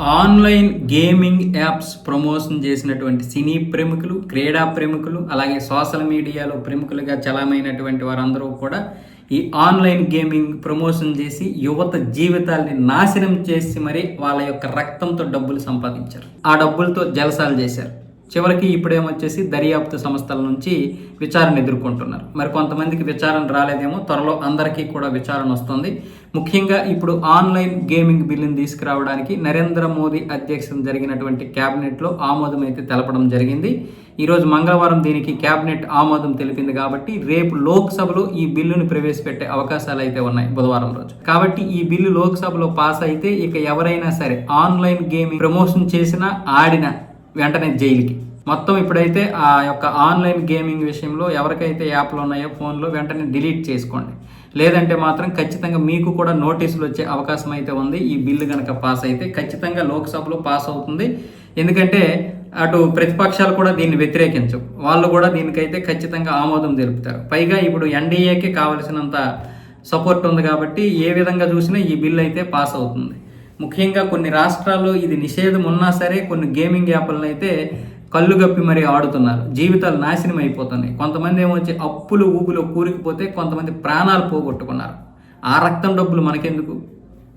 Online gaming apps promotion చేసినటువంటి సినీ ప్రముఖులు క్రీడా ప్రముఖులు అలాగే సోషల్ మీడియాలో ప్రముఖులుగా చలమైనటువంటి వారందరూ కూడా ఈ ఆన్లైన్ గేమింగ్ ప్రమోషన్ చేసి యువత జీవితాల్ని నాశనం చేసి మరి వాళ్ళ యొక్క రక్తంతో డబ్బులు సంపాదించారు. ఆ డబ్బులతో జలసాలు చేశారు. చివరికి ఇప్పుడేమొచ్చేసి దర్యాప్తు సంస్థల నుంచి విచారణ ఎదుర్కొంటున్నారు. మరి కొంతమందికి విచారణ రాలేదేమో త్వరలో అందరికీ కూడా విచారణ వస్తుంది. ముఖ్యంగా ఇప్పుడు ఆన్లైన్ గేమింగ్ బిల్లుని తీసుకురావడానికి నరేంద్ర మోదీ అధ్యక్షతన జరిగినటువంటి క్యాబినెట్లో ఆమోదం అయితే తెలపడం జరిగింది. ఈరోజు మంగళవారం దీనికి క్యాబినెట్ ఆమోదం తెలిపింది కాబట్టి రేపు లోక్సభలో ఈ బిల్లును ప్రవేశపెట్టే అవకాశాలు అయితే ఉన్నాయి బుధవారం రోజు. కాబట్టి ఈ బిల్లు లోక్సభలో పాస్ అయితే ఇక ఎవరైనా సరే ఆన్లైన్ గేమింగ్ ప్రమోషన్ చేసినా ఆడినా వెంటనే జైలుకి. మొత్తం ఇప్పుడైతే ఆ యొక్క ఆన్లైన్ గేమింగ్ విషయంలో ఎవరికైతే యాప్లు ఉన్నాయో ఫోన్లో వెంటనే డిలీట్ చేసుకోండి. లేదంటే మాత్రం ఖచ్చితంగా మీకు కూడా నోటీసులు వచ్చే అవకాశం అయితే ఉంది. ఈ బిల్లు కనుక పాస్ అయితే ఖచ్చితంగా లోక్సభలో పాస్ అవుతుంది. ఎందుకంటే అటు ప్రతిపక్షాలు కూడా దీన్ని వ్యతిరేకించవు. వాళ్ళు కూడా దీనికైతే ఖచ్చితంగా ఆమోదం తెలుపుతారు. పైగా ఇప్పుడు ఎన్డీఏకి కావలసినంత సపోర్ట్ ఉంది కాబట్టి ఏ విధంగా చూసినా ఈ బిల్ అయితే పాస్ అవుతుంది. ముఖ్యంగా కొన్ని రాష్ట్రాల్లో ఇది నిషేధం ఉన్నా సరే కొన్ని గేమింగ్ యాప్లను అయితే కళ్ళు గప్పి మరీ ఆడుతున్నారు. జీవితాలు నాశనం అయిపోతున్నాయి. కొంతమంది ఏమొచ్చి అప్పులు ఊపులో కూరికిపోతే కొంతమంది ప్రాణాలు పోగొట్టుకున్నారు. ఆ రక్తం డబ్బులు మనకెందుకు?